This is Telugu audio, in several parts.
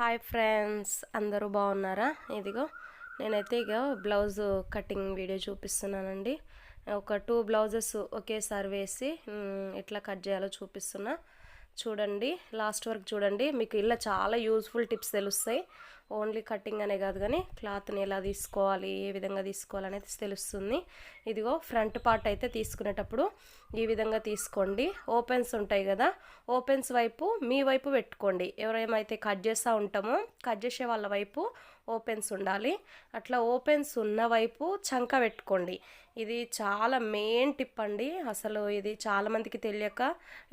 హాయ్ ఫ్రెండ్స్ అందరూ బాగున్నారా? ఇదిగో నేనైతే ఇక బ్లౌజ్ కటింగ్ వీడియో చూపిస్తున్నానండి. ఒక టూ బ్లౌజెస్ ఒకేసారి వేసి ఎట్లా కట్ చేయాలో చూపిస్తున్నా. చూడండి లాస్ట్ వరకు చూడండి. మీకు ఇలా చాలా యూస్ఫుల్ టిప్స్ తెలుస్తాయి. ఓన్లీ కటింగ్ అనే కాదు కానీ క్లాత్ని ఎలా తీసుకోవాలి ఏ విధంగా తీసుకోవాలి అనేది తెలుస్తుంది. ఇదిగో ఫ్రంట్ పార్ట్ అయితే తీసుకునేటప్పుడు ఈ విధంగా తీసుకోండి. ఓపెన్స్ ఉంటాయి కదా ఓపెన్స్ వైపు మీ వైపు పెట్టుకోండి. ఎవరేమైతే కట్ చేస్తూ ఉంటామో కట్ చేసే వాళ్ళ వైపు ఓపెన్స్ ఉండాలి. అట్లా ఓపెన్స్ ఉన్న వైపు చంక పెట్టుకోండి. ఇది చాలా మెయిన్ టిప్ అండి. అసలు ఇది చాలామందికి తెలియక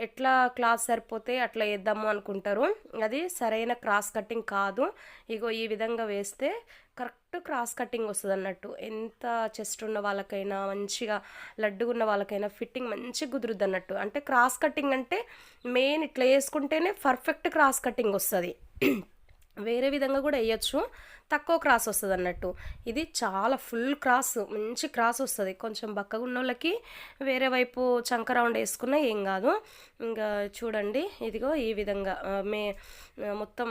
ఎట్లా క్లాత్ సరిపోతే అట్లా వేద్దాము అనుకుంటారు. అది సరైన క్రాస్ కటింగ్ కాదు. ఇగో ఈ విధంగా వేస్తే కరెక్ట్ క్రాస్ కటింగ్ వస్తుంది అన్నట్టు. ఎంత చెస్ట్ ఉన్న వాళ్ళకైనా మంచిగా లడ్డుగా ఉన్న వాళ్ళకైనా ఫిట్టింగ్ మంచిగా కుదురుద్ది అన్నట్టు. అంటే క్రాస్ కటింగ్ అంటే మెయిన్ ఇట్లా వేసుకుంటేనే పర్ఫెక్ట్ క్రాస్ కటింగ్ వస్తుంది. వేరే విధంగా కూడా వేయచ్చు. తక్కువ క్రాస్ వస్తుంది అన్నట్టు. ఇది చాలా ఫుల్ క్రాస్ మంచి క్రాస్ వస్తుంది. కొంచెం బక్కగా ఉన్న వాళ్ళకి వేరే వైపు చంక రౌండ్ వేసుకున్నా ఏం కాదు. ఇంకా చూడండి ఇదిగో ఈ విధంగా మే మొత్తం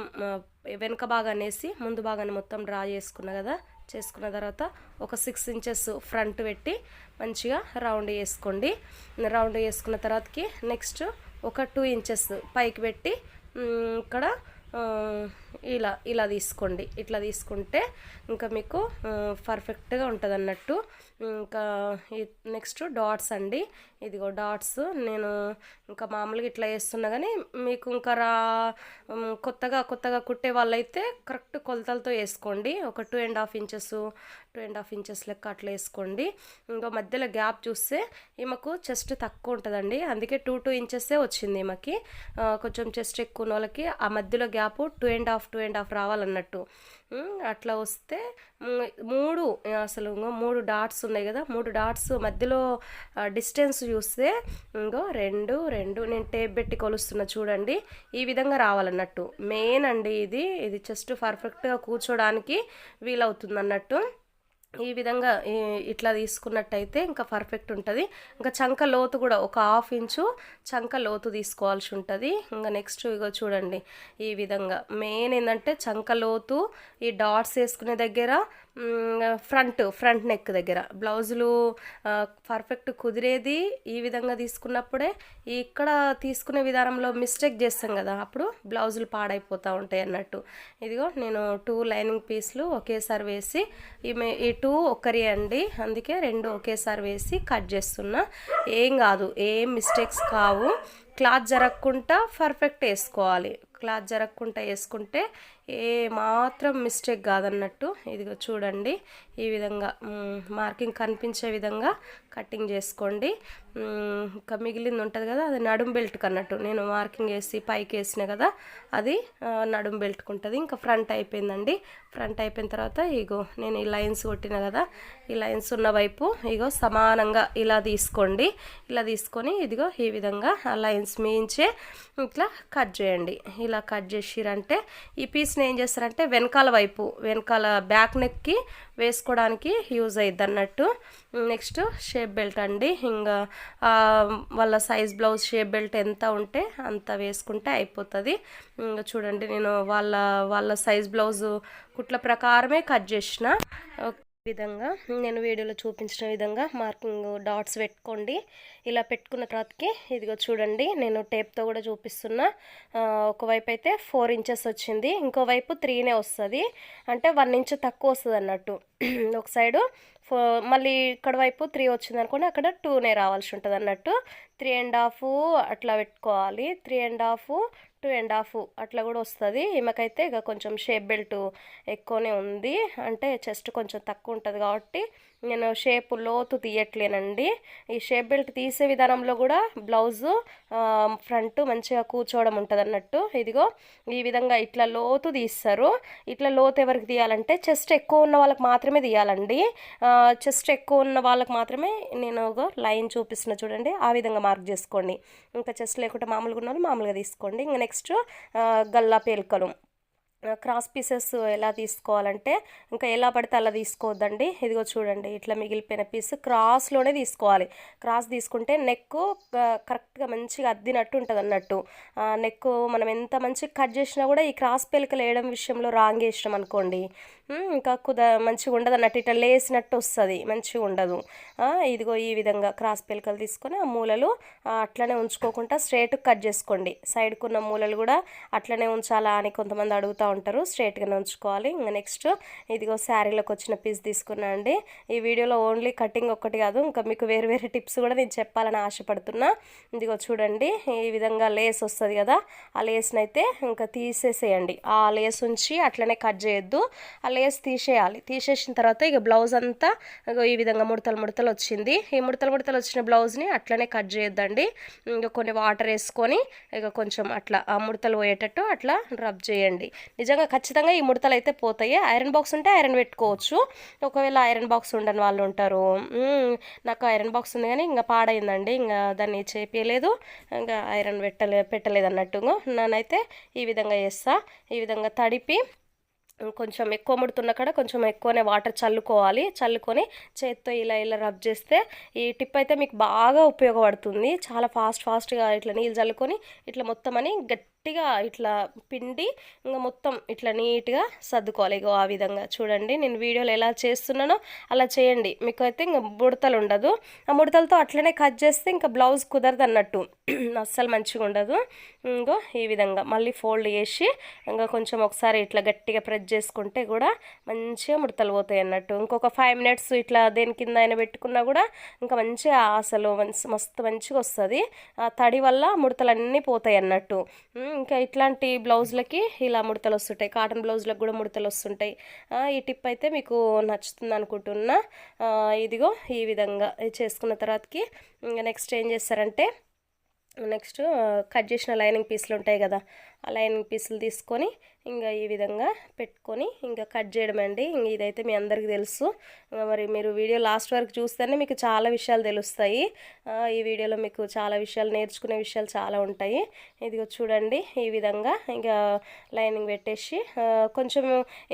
వెనుక భాగాన్ని వేసి ముందు భాగాన్ని మొత్తం డ్రా చేసుకున్న కదా చేసుకున్న తర్వాత ఒక సిక్స్ ఇంచెస్ ఫ్రంట్ పెట్టి మంచిగా రౌండ్ వేసుకోండి రౌండ్ వేసుకున్న తర్వాతకి నెక్స్ట్ ఒక టూ ఇంచెస్ పైకి పెట్టి ఇక్కడ ఇలా ఇలా తీసుకోండి. ఇట్లా తీసుకుంటే ఇంకా మీకు పర్ఫెక్ట్గా ఉంటుంది అన్నట్టు. ఇంకా నెక్స్ట్ డాట్స్ అండి. ఇదిగో డాట్స్ నేను ఇంకా మామూలుగా ఇట్లా వేస్తున్నా కానీ మీకు ఇంకా రా కొత్తగా కొత్తగా కుట్టే వాళ్ళైతే కరెక్ట్ కొలతలతో వేసుకోండి. ఒక two and half inches two and half inches లెక్క అట్లా వేసుకోండి. ఇంకా మధ్యలో గ్యాప్ చూస్తే ఈమెకు చెస్ట్ తక్కువ ఉంటుందండి. అందుకే టూ టూ ఇంచెస్సే వచ్చింది ఈమెకి. కొంచెం చెస్ట్ ఎక్కువ వాళ్ళకి ఆ మధ్యలో gap two and half two and half రావాలన్నట్టు. అట్లా వస్తే మూడు అసలు ఇంకో మూడు డాట్స్ ఉన్నాయి కదా మూడు డాట్స్ మధ్యలో డిస్టెన్స్ చూస్తే ఇంకో రెండు రెండు నేను టేప్ పెట్టి కొలుస్తున్నా చూడండి ఈ విధంగా రావాలన్నట్టు. మెయిన్ అండి ఇది ఇది జస్ట్ పర్ఫెక్ట్గా కూర్చోడానికి వీలవుతుంది అన్నట్టు ఈ విధంగా ఇట్లా తీసుకున్నట్టయితే ఇంకా పర్ఫెక్ట్ ఉంటుంది. ఇంకా చంక లోతు కూడా ఒక హాఫ్ ఇంచు చంక లోతు తీసుకోవాల్సి ఉంటుంది. ఇంకా నెక్స్ట్ ఇగో చూడండి ఈ విధంగా. మెయిన్ ఏంటంటే చంక లోతు ఈ డాట్స్ వేసుకునే దగ్గర ఫ్రంట్ ఫ్రంట్ నెక్ దగ్గర. బ్లౌజులు పర్ఫెక్ట్ కుదిరేది ఈ విధంగా తీసుకున్నప్పుడే ఇక్కడ తీసుకునే విధానంలో మిస్టేక్ చేస్తాం కదా అప్పుడు బ్లౌజులు పాడైపోతూ ఉంటాయి అన్నట్టు. ఇదిగో నేను టూ లైనింగ్ పీస్లు ఒకేసారి వేసి ఈ టూ ఒక్కరి అండి అందుకే రెండు ఒకేసారి వేసి కట్ చేస్తున్నా. ఏం కాదు ఏం మిస్టేక్స్ కావు. క్లాత్ జరగకుండా పర్ఫెక్ట్ వేసుకోవాలి. క్లాత్ జరగకుండా వేసుకుంటే ఏ మాత్రం మిస్టేక్ కాదన్నట్టు. ఇదిగో చూడండి. ఈ విధంగా మార్కింగ్ కనిపించే విధంగా కటింగ్ చేసుకోండి. ఇంకా మిగిలింది ఉంటుంది కదా అది నడుం బెల్ట్కి అన్నట్టు నేను మార్కింగ్ వేసి పైకి వేసిన కదా అది నడుం బెల్ట్కి ఉంటుంది ఇంకా ఫ్రంట్ అయిపోయిందండి. ఫ్రంట్ అయిపోయిన తర్వాత ఇగో నేను ఈ లైన్స్ కొట్టిన కదా ఈ లైన్స్ ఉన్న వైపు ఇగో సమానంగా ఇలా తీసుకోండి. ఇలా తీసుకొని ఇదిగో ఈ విధంగా ఆ లైన్స్ మీంచే ఇట్లా కట్ చేయండి. ఇలా కట్ చేసిరంటే ఈ పీస్ని ఏం చేస్తారంటే వెనకాల వైపు వెనకాల బ్యాక్ నెక్కి వేసుకోవడానికి యూజ్ అయ్యిద్ది అన్నట్టు నెక్స్ట్ షేప్ బెల్ట్ అండి. ఇంకా వాళ్ళ సైజ్ బ్లౌజ్ షేప్ బెల్ట్ ఎంత ఉంటే అంత వేసుకుంటే అయిపోతుంది. ఇంకా చూడండి నేను వాళ్ళ వాళ్ళ సైజ్ బ్లౌజ్ కుట్ల ప్రకారమే కట్ చేసిన. విధంగా నేను వీడియోలో చూపించిన విధంగా మార్కింగ్ డాట్స్ పెట్టుకోండి. ఇలా పెట్టుకున్న తర్వాతకి ఇదిగో చూడండి నేను టేప్తో కూడా చూపిస్తున్నా. ఒకవైపు అయితే ఫోర్ ఇంచెస్ వచ్చింది ఇంకో వైపు త్రీనే వస్తుంది. అంటే వన్ ఇంచ్ తక్కువ వస్తుంది అన్నట్టు. ఒక సైడు ఫో మళ్ళీ ఇక్కడ వైపు త్రీ వచ్చింది అనుకోండి అక్కడ టూనే రావాల్సి ఉంటుంది అన్నట్టు. త్రీ అండ్ హాఫ్ అట్లా పెట్టుకోవాలి. Three and half two and half అట్లా కూడా వస్తుంది. ఈమెకైతే ఇక కొంచెం షేప్ బెల్ట్ ఎక్కువనే ఉంది. అంటే చెస్ట్ కొంచెం తక్కువ ఉంటుంది కాబట్టి నేను షేప్ లోతు తీయట్లేనండి. ఈ షేప్ బెల్ట్ తీసే విధానంలో కూడా బ్లౌజు ఫ్రంట్ మంచిగా కూర్చోవడం ఉంటుంది అన్నట్టు ఇదిగో ఈ విధంగా ఇట్లా లోతు తీస్తారు. ఇట్లా లోతు ఎవరికి తీయాలంటే చెస్ట్ ఎక్కువ ఉన్న వాళ్ళకి మాత్రమే తీయాలండి. చెస్ట్ ఎక్కువ ఉన్న వాళ్ళకి మాత్రమే నేను ఒక లైన్ చూపిస్తున్న చూడండి. ఆ విధంగా మార్క్ చేసుకోండి. ఇంకా చెస్ట్ లేకుండా మామూలుగా ఉన్న వాళ్ళు మామూలుగా తీసుకోండి. ఇంకా నెక్స్ట్ గల్లా పేలికలు. క్రాస్ పీసెస్ ఎలా తీసుకోవాలంటే ఇంకా ఎలా పడితే అలా తీసుకోవద్దండి. ఇదిగో చూడండి ఇట్లా మిగిలిపోయిన పీస్ క్రాస్లోనే తీసుకోవాలి. క్రాస్ తీసుకుంటే నెక్ కరెక్ట్గా మంచిగా అద్దినట్టు ఉంటుంది అన్నట్టు. నెక్ మనం ఎంత మంచిగా కట్ చేసినా కూడా ఈ క్రాస్ పెలికలు వేయడం విషయంలో రాంగ్ వేసినాం అనుకోండి. ఇంకా కుద మంచిగా ఉండదు అన్నట్టు ఇట్లా లేసినట్టు వస్తుంది మంచిగా ఉండదు. ఇదిగో ఈ విధంగా క్రాస్ పెలికలు తీసుకొని ఆ మూలలు అట్లనే ఉంచుకోకుండా స్ట్రేట్ కట్ చేసుకోండి. సైడ్కు ఉన్న మూలలు కూడా అట్లనే ఉంచాలా అని కొంతమంది అడుగుతూ ఉంటారు స్ట్రేట్గానే ఉంచుకోవాలి ఇంకా నెక్స్ట్ ఇదిగో శారీలోకి వచ్చిన పీస్ తీసుకున్నా అండి. ఈ వీడియోలో ఓన్లీ కటింగ్ ఒక్కటి కాదు ఇంకా మీకు వేరు వేరే టిప్స్ కూడా నేను చెప్పాలని ఆశపడుతున్నా. ఇదిగో చూడండి ఈ విధంగా లేస్ వస్తుంది కదా ఆ లేస్ని అయితే ఇంకా తీసేసేయండి. ఆ లేస్ ఉంచి అట్లనే కట్ చేయొద్దు. ఆ లేస్ తీసేయాలి. తీసేసిన తర్వాత ఇక బ్లౌజ్ అంతా ఈ విధంగా ముడతలు ముడతలు వచ్చింది. ఈ ముడతలు ముడతలు వచ్చిన బ్లౌజ్ని అట్లనే కట్ చేయొద్దండి. ఇంకా కొన్ని వాటర్ వేసుకొని ఇక కొంచెం అట్లా ఆ ముడతలు పోయేటట్టు అట్లా రబ్ చేయండి. నిజంగా ఖచ్చితంగా ఈ ముడతలు అయితే పోతాయి. ఐరన్ బాక్స్ ఉంటే ఐరన్ పెట్టుకోవచ్చు. ఒకవేళ ఐరన్ బాక్స్ ఉండని వాళ్ళు ఉంటారు. నాకు ఐరన్ బాక్స్ ఉంది కానీ ఇంకా పాడైందండి. ఇంకా దాన్ని చేపించలేదు ఇంకా ఐరన్ పెట్టలే పెట్టలేదు అన్నట్టు నేనైతే ఈ విధంగా చేస్తా. ఈ విధంగా తడిపి కొంచెం ఎక్కువ ముడుతున్న కాడ కొంచెం ఎక్కువనే వాటర్ చల్లుకోవాలి. చల్లుకొని చేత్తో ఇలా ఇలా రబ్ చేస్తే ఈ టిప్ అయితే మీకు బాగా ఉపయోగపడుతుంది. చాలా ఫాస్ట్ ఫాస్ట్గా ఇట్లా నీళ్ళు చల్లుకొని ఇట్లా మొత్తం అని గట్టిగా ఇట్లా పిండి ఇంకా మొత్తం ఇట్లా నీట్గా సర్దుకోవాలి. ఇగో ఆ విధంగా చూడండి నేను వీడియోలో ఎలా చేస్తున్నానో అలా చేయండి. మీకు అయితే ఇంకా ముడతలు ఉండదు. ఆ ముడతలతో అట్లనే కట్ చేస్తే ఇంకా బ్లౌజ్ కుదరదు అన్నట్టు. అస్సలు మంచిగా ఉండదు. ఇంకో ఈ విధంగా మళ్ళీ ఫోల్డ్ చేసి ఇంకా కొంచెం ఒకసారి ఇట్లా గట్టిగా ప్రెస్ చేసుకుంటే కూడా మంచిగా ముడతలు పోతాయి అన్నట్టు. ఇంకొక ఫైవ్ మినిట్స్ ఇట్లా దేని కింద అయినా పెట్టుకున్నా కూడా ఇంకా మంచిగా అసలు మంచి మస్తు మంచిగా వస్తుంది. ఆ తడి వల్ల ముడతలు అన్నీ పోతాయి అన్నట్టు. ఇంకా ఇట్లాంటి బ్లౌజులకి ఇలా ముడతలు వస్తుంటాయి. కాటన్ బ్లౌజులకు కూడా ముడతలు వస్తుంటాయి. ఈ టిప్ అయితే మీకు నచ్చుతుంది అనుకుంటున్నా. ఇదిగో ఈ విధంగా చేసుకున్న తర్వాతకి ఇంకా నెక్స్ట్ ఏం చేస్తారంటే నెక్స్ట్ కట్ చేసిన లైనింగ్ పీసులు ఉంటాయి కదా లైనింగ్ పీసులు తీసుకొని ఇంకా ఈ విధంగా పెట్టుకొని ఇంకా కట్ చేయడం అండి ఇంకా ఇదైతే మీ అందరికీ తెలుసు. మరి మీరు వీడియో లాస్ట్ వరకు చూస్తేనే మీకు చాలా విషయాలు తెలుస్తాయి. ఈ వీడియోలో మీకు చాలా విషయాలు నేర్చుకునే విషయాలు చాలా ఉంటాయి. ఇదిగో చూడండి ఈ విధంగా ఇంకా లైనింగ్ పెట్టేసి కొంచెం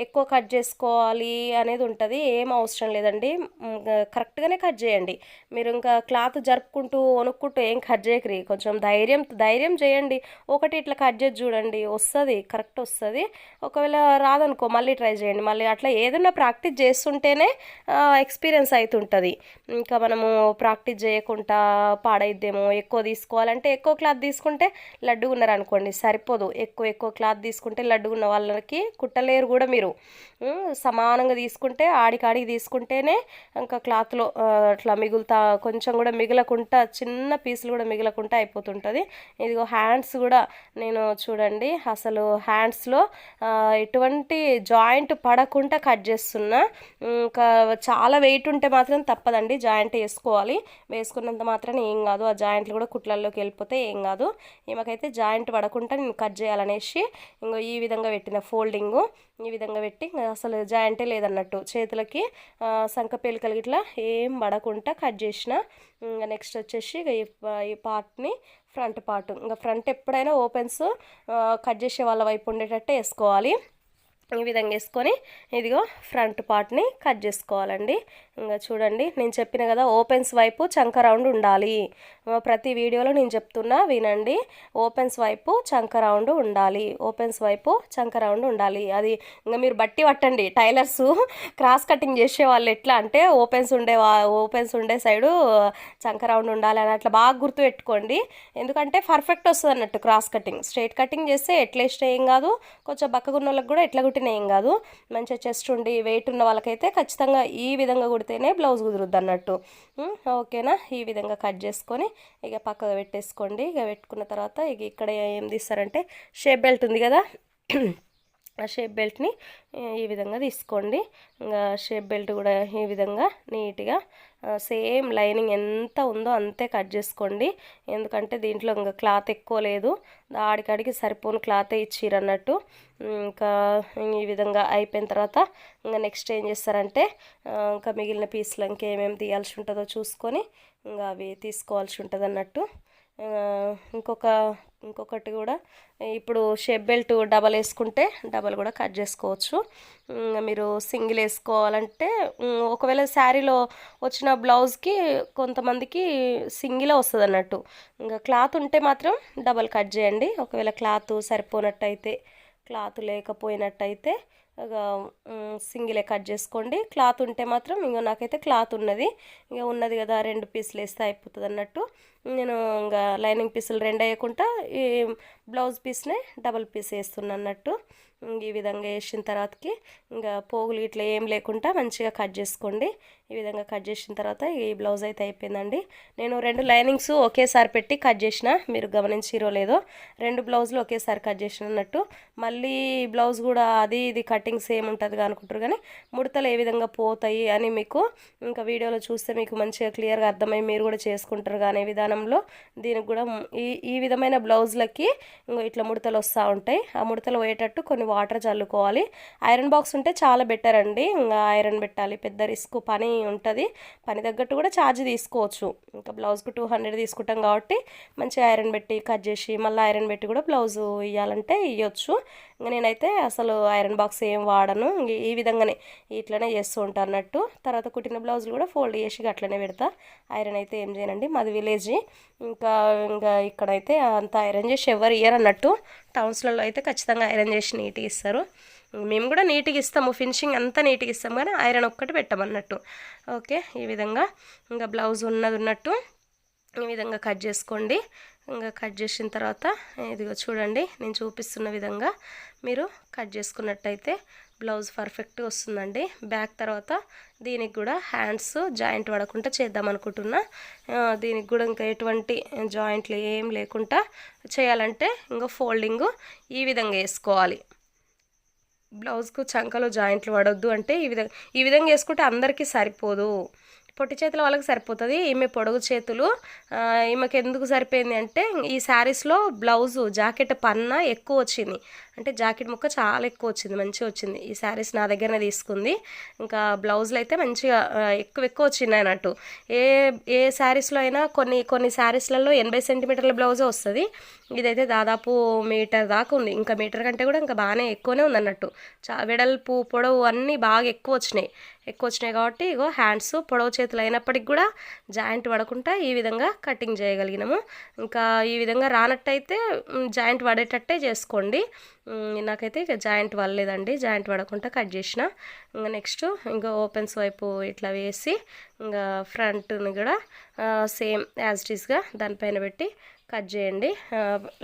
ఎక్కువ కట్ చేసుకోవాలి అనేది ఉంటుంది. ఏం అవసరం లేదండి. కరెక్ట్గానే కట్ చేయండి. మీరు ఇంకా క్లాత్ జరుపుకుంటూ వణుక్కుంటూ ఏం కట్ చేయకరి. కొంచెం ధైర్యం ధైర్యం చేయండి. ఒకటి ఇట్లా కట్ చేసి చూడండి. చూడండి వస్తుంది కరెక్ట్ వస్తుంది. ఒకవేళ రాదనుకో మళ్ళీ ట్రై చేయండి. మళ్ళీ అట్లా ఏదైనా ప్రాక్టీస్ చేస్తుంటేనే ఎక్స్పీరియన్స్ అవుతుంటుంది ఇంకా మనము ప్రాక్టీస్ చేయకుండా పాడైద్దేమో ఎక్కువ తీసుకోవాలంటే ఎక్కువ క్లాత్ తీసుకుంటే లడ్డు ఉన్నారనుకోండి సరిపోదు. ఎక్కువ ఎక్కువ క్లాత్ తీసుకుంటే లడ్డు ఉన్న వాళ్ళకి కుట్టలేరు కూడా మీరు. సమానంగా తీసుకుంటే ఆడికాడికి తీసుకుంటేనే ఇంకా క్లాత్లో అట్లా మిగులుతా కొంచెం కూడా మిగలకుండా చిన్న పీసులు కూడా మిగలకుండా అయిపోతుంటుంది. ఇదిగో హ్యాండ్స్ కూడా నేను చూడండి. అసలు హ్యాండ్స్లో ఎటువంటి జాయింట్ పడకుండా కట్ చేస్తున్నా ఇంకా చాలా వెయిట్ ఉంటే మాత్రం తప్పదండి. జాయింట్ వేసుకోవాలి. వేసుకున్నంత మాత్రం ఏం కాదు. ఆ జాయింట్లు కూడా కుట్లల్లోకి వెళ్ళిపోతే ఏం కాదు. ఈమెకైతే జాయింట్ పడకుండా నేను కట్ చేయాలనేసి ఇంకో ఈ విధంగా పెట్టిన ఫోల్డింగు. ఈ విధంగా పెట్టి అసలు జాయింటే లేదన్నట్టు చేతులకి సంకపేలికలు ఇట్లా ఏం పడకుండా కట్ చేసిన ఇంకా నెక్స్ట్ వచ్చేసి ఇక ఈ పార్ట్ని ఫ్రంట్ పార్ట్ ఇంకా ఫ్రంట్ ఎప్పుడైనా ఓపెన్స్ కట్ చేసే వాళ్ళ వైపు ఉండేటట్టే వేసుకోవాలి. ఈ విధంగా వేసుకొని ఇదిగో ఫ్రంట్ పార్ట్ని కట్ చేసుకోవాలండి. ఇంకా చూడండి నేను చెప్పిన కదా ఓపెన్స్ వైపు చంక రౌండ్ ఉండాలి. ప్రతి వీడియోలో నేను చెప్తున్నా వినండి ఓపెన్స్ వైపు చంక రౌండ్ ఉండాలి. ఓపెన్స్ వైపు చంక రౌండ్ ఉండాలి. అది ఇంకా మీరు బట్టి పట్టండి. టైలర్స్ క్రాస్ కటింగ్ చేసే వాళ్ళు ఎట్లా అంటే ఓపెన్స్ ఉండే వా ఓపెన్స్ ఉండే సైడు చంక రౌండ్ ఉండాలి అని అట్లా బాగా గుర్తు పెట్టుకోండి. ఎందుకంటే పర్ఫెక్ట్ వస్తుంది అన్నట్టు క్రాస్ కటింగ్. స్ట్రైట్ కటింగ్ చేస్తే ఎట్లా ఇష్టం ఏం కాదు. కొంచెం బక్కగున్న వాళ్ళకి కూడా ఎట్లా కుట్టినా ఏం కాదు. మంచిగా చెస్ట్ ఉండి వెయిట్ ఉన్న వాళ్ళకైతే ఖచ్చితంగా ఈ విధంగా కుడితేనే బ్లౌజ్ కుదురుద్ది అన్నట్టు. ఓకేనా? ఈ విధంగా కట్ చేసుకొని ఇక పక్కగా పెట్టేసుకోండి. ఇక పెట్టుకున్న తర్వాత ఇక ఇక్కడ ఏం తీస్తారంటే షేప్ బెల్ట్ ఉంది కదా. ఆ షేప్ బెల్ట్ని ఈ విధంగా తీసుకోండి. ఇంకా షేప్ బెల్ట్ కూడా ఈ విధంగా నీట్గా సేమ్ లైనింగ్ ఎంత ఉందో అంతే కట్ చేసుకోండి. ఎందుకంటే దీంట్లో ఇంకా క్లాత్ ఎక్కువ లేదు. ఆడికాడికి సరిపోని క్లాతే ఇచ్చిరు అన్నట్టు ఇంకా ఈ విధంగా అయిపోయిన తర్వాత ఇంకా నెక్స్ట్ ఏం చేస్తారంటే ఇంకా మిగిలిన పీసులు ఇంకేమేమి తీయాల్సి ఉంటుందో చూసుకొని ఇంకా అవి తీసుకోవాల్సి ఉంటుంది అన్నట్టు ఇంకొక ఇంకొకటి కూడా ఇప్పుడు షేప్ బెల్ట్ డబల్ వేసుకుంటే డబల్ కూడా కట్ చేసుకోవచ్చు. మీరు సింగిల్ వేసుకోవాలంటే ఒకవేళ శారీలో వచ్చిన బ్లౌజ్కి కొంతమందికి సింగిలే వస్తుంది అన్నట్టు. ఇంకా క్లాత్ ఉంటే మాత్రం డబల్ కట్ చేయండి. ఒకవేళ క్లాత్ సరిపోనట్టయితే క్లాత్ లేకపోయినట్టయితే సింగిలే కట్ చేసుకోండి. క్లాత్ ఉంటే మాత్రం ఇంకా నాకైతే క్లాత్ ఉన్నది. ఇంకా ఉన్నది కదా రెండు పీసులు వేస్తే అయిపోతుంది అన్నట్టు నేను ఇంకా లైనింగ్ పీసులు రెండు వేయకుండా ఈ బ్లౌజ్ పీస్నే డబల్ పీస్ వేస్తున్నా అన్నట్టు. ఈ విధంగా వేసిన తర్వాతకి ఇంకా పోగులు ఇట్లా ఏం లేకుండా మంచిగా కట్ చేసుకోండి. ఈ విధంగా కట్ చేసిన తర్వాత ఈ బ్లౌజ్ అయితే అయిపోయిందండి. నేను రెండు లైనింగ్స్ ఒకేసారి పెట్టి కట్ చేసిన మీరు గమనించిరో లేదో రెండు బ్లౌజులు ఒకేసారి కట్ చేసిన అన్నట్టు. మళ్ళీ బ్లౌజ్ కూడా అది ఇది కటింగ్ సేమ్ ఉంటుంది అనుకుంటారు కానీ ముడతలు ఏ విధంగా పోతాయి అని మీకు ఇంకా వీడియోలో చూస్తే మీకు మంచిగా క్లియర్గా అర్థమై మీరు కూడా చేసుకుంటారు కానీ విధానం కోణంలో దీనికి కూడా ఈ ఈ విధమైన బ్లౌజ్లకి ఇంకో ఇట్లా ముడతలు వస్తూ ఉంటాయి. ఆ ముడతలు పోయేటట్టు కొన్ని వాటర్ చల్లుకోవాలి. ఐరన్ బాక్స్ ఉంటే చాలా బెటర్ అండి. ఇంకా ఐరన్ పెట్టాలి. పెద్ద రిస్క్ పని ఉంటుంది. పని తగ్గట్టు కూడా ఛార్జ్ తీసుకోవచ్చు. ఇంకా బ్లౌజ్కి టూ హండ్రెడ్ తీసుకుంటాం కాబట్టి మంచి ఐరన్ పెట్టి కట్ చేసి మళ్ళీ ఐరన్ పెట్టి కూడా బ్లౌజ్ ఇవ్వాలంటే ఇవ్వచ్చు ఇంకా నేనైతే అసలు ఐరన్ బాక్స్ ఏం వాడను. ఇంక ఈ విధంగానే ఇట్లనే చేస్తూ ఉంటాను అన్నట్టు. తర్వాత కుట్టిన బ్లౌజులు కూడా ఫోల్డ్ చేసి అట్లనే పెడతా. ఐరన్ అయితే ఏం చేయనండి. మాది విలేజ్. ఇంకా ఇంకా ఇక్కడైతే అంత ఐరన్ చేసి ఎవరు ఇయ్యరు అన్నట్టు టౌన్స్లలో అయితే ఖచ్చితంగా ఐరన్ చేసి నీట్గా ఇస్తారు. మేము కూడా నీట్గా ఇస్తాము ఫినిషింగ్ అంతా నీట్గా ఇస్తాము కానీ ఐరన్ ఒక్కటి పెట్టమన్నట్టు. ఓకే ఈ విధంగా ఇంకా బ్లౌజ్ ఉన్నది ఉన్నట్టు ఈ విధంగా కట్ చేసుకోండి. ఇంకా కట్ చేసిన తర్వాత ఇదిగో చూడండి నేను చూపిస్తున్న విధంగా మీరు కట్ చేసుకున్నట్టయితే బ్లౌజ్ పర్ఫెక్ట్గా వస్తుందండి. బ్యాక్ తర్వాత దీనికి కూడా హ్యాండ్స్ జాయింట్ పడకుండా చేద్దాం అనుకుంటున్నా. దీనికి కూడా ఇంకా ఎటువంటి జాయింట్లు ఏం లేకుండా చేయాలంటే ఇంకా ఫోల్డింగ్ ఈ విధంగా వేసుకోవాలి. బ్లౌజ్కు చంకలో జాయింట్లు పడొద్దు అంటే ఈ విధంగా ఈ విధంగా వేసుకుంటే అందరికీ సరిపోదు. పొట్టి చేతుల వాళ్ళకి సరిపోతుంది ఈమె పొడుగు చేతులు. ఆ, ఈమెకి ఎందుకు సరిపోయింది అంటే ఈ శారీస్లో బ్లౌజు జాకెట్ పన్న ఎక్కువ వచ్చింది. అంటే జాకెట్ ముక్క చాలా ఎక్కువ వచ్చింది మంచిగా వచ్చింది. ఈ శారీస్ నా దగ్గరనే తీసుకుంది. ఇంకా బ్లౌజులు అయితే మంచిగా ఎక్కువ ఎక్కువ వచ్చినాయి అన్నట్టు. ఏ ఏ శారీస్లో అయినా కొన్ని కొన్ని శారీస్లలో ఎనభై సెంటీమీటర్ల బ్లౌజే వస్తుంది. ఇదైతే దాదాపు మీటర్ దాకా ఉంది. ఇంకా మీటర్ కంటే కూడా ఇంకా బాగానే ఎక్కువనే ఉంది అన్నట్టు. చా వెడల్పు పొడవు అన్నీ బాగా ఎక్కువ వచ్చినాయి. ఎక్కువ వచ్చినాయి కాబట్టి ఇగో హ్యాండ్స్ పొడవు చేతులు అయినప్పటికి కూడా జాయింట్ పడకుండా ఈ విధంగా కటింగ్ చేయగలిగినాము. ఇంకా ఈ విధంగా రానట్టయితే జాయింట్ పడేటట్టే చేసుకోండి. నాకైతే ఇక జాయింట్ పడలేదండి జాయింట్ పడకుండా కట్ చేసిన. ఇంకా నెక్స్ట్ ఇంకా ఓపెన్స్ వైపు ఇట్లా వేసి ఇంకా ఫ్రంట్ని కూడా సేమ్ యాజ్ ఇట్ ఈస్గా దానిపైన పెట్టి కట్ చేయండి.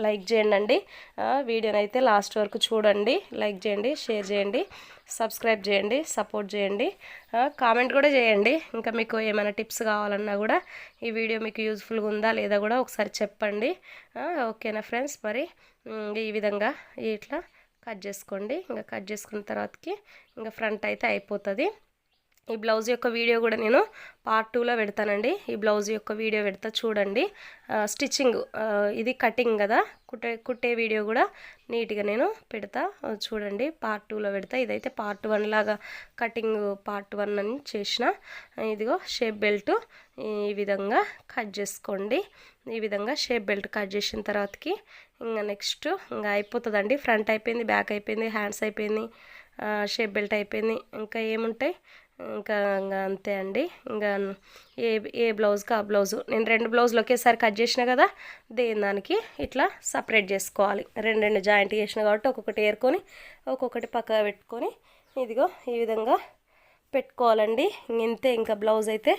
లైక్ చేయండి అండి వీడియోని అయితే లాస్ట్ వరకు చూడండి. లైక్ చేయండి షేర్ చేయండి సబ్స్క్రైబ్ చేయండి సపోర్ట్ చేయండి. కామెంట్ కూడా చేయండి. ఇంకా మీకు ఏమైనా టిప్స్ కావాలన్నా కూడా ఈ వీడియో మీకు యూజ్ఫుల్గా ఉందా లేదా కూడా ఒకసారి చెప్పండి. ఓకేనా ఫ్రెండ్స్ మరి? ఈ విధంగా ఇట్లా కట్ చేసుకోండి. ఇంకా కట్ చేసుకున్న తర్వాతకి ఇంకా ఫ్రంట్ అయితే అయిపోతుంది. ఈ బ్లౌజ్ యొక్క వీడియో కూడా నేను పార్ట్ టూలో పెడతానండి. ఈ బ్లౌజ్ యొక్క వీడియో పెడతా చూడండి. స్టిచ్చింగ్ ఇది కటింగ్ కదా? కుట్టే కుట్టే వీడియో కూడా నీట్గా నేను పెడతా చూడండి. పార్ట్ టూలో పెడతా. ఇదైతే పార్ట్ వన్ లాగా కటింగ్ పార్ట్ వన్ అని చేసిన. ఇదిగో షేప్ బెల్ట్ ఈ విధంగా కట్ చేసుకోండి. ఈ విధంగా షేప్ బెల్ట్ కట్ చేసిన తర్వాతకి ఇంకా నెక్స్ట్ ఇంకా అయిపోతుందండి. ఫ్రంట్ అయిపోయింది బ్యాక్ అయిపోయింది హ్యాండ్స్ అయిపోయింది షేప్ బెల్ట్ అయిపోయింది. ఇంకా ఏముంటాయి? ఇంకా ఇంకా అంతే అండి. ఇంకా ఏ ఏ బ్లౌజ్కి ఆ బ్లౌజు నేను రెండు బ్లౌజులు ఒకేసారి కట్ చేసిన కదా దేని దానికి ఇట్లా సపరేట్ చేసుకోవాలి. రెండు రెండు జాయింట్ చేసిన కాబట్టి ఒక్కొక్కటి ఏరుకొని ఒక్కొక్కటి పక్క పెట్టుకొని ఇదిగో ఈ విధంగా పెట్టుకోవాలండి. ఇంతే ఇంకా బ్లౌజ్ అయితే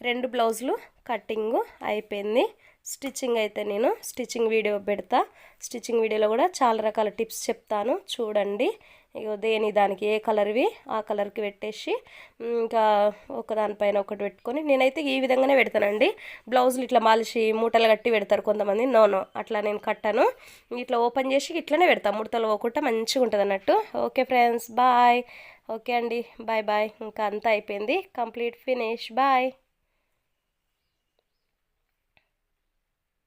రెండు బ్లౌజులు కటింగ్ అయిపోయింది. స్టిచ్చింగ్ అయితే నేను స్టిచ్చింగ్ వీడియో పెడతా. స్టిచ్చింగ్ వీడియోలో కూడా చాలా రకాల టిప్స్ చెప్తాను. చూడండి. ఇగో దేని దానికి ఏ కలర్వి ఆ కలర్కి పెట్టేసి ఇంకా ఒక దానిపైన ఒకటి పెట్టుకొని నేనైతే ఈ విధంగానే పెడతానండి. బ్లౌజులు ఇట్లా మలిసి మూటలు కట్టి పెడతారు కొంతమంది. నోనో అట్లా నేను కట్టాను. ఇట్లా ఓపెన్ చేసి ఇట్లనే పెడతాను ముడతలు పోకుండా మంచిగా ఉంటుంది అన్నట్టు. Okay friends bye. ఓకే అండి బాయ్ బాయ్. ఇంకా అంతా అయిపోయింది. Complete finish bye.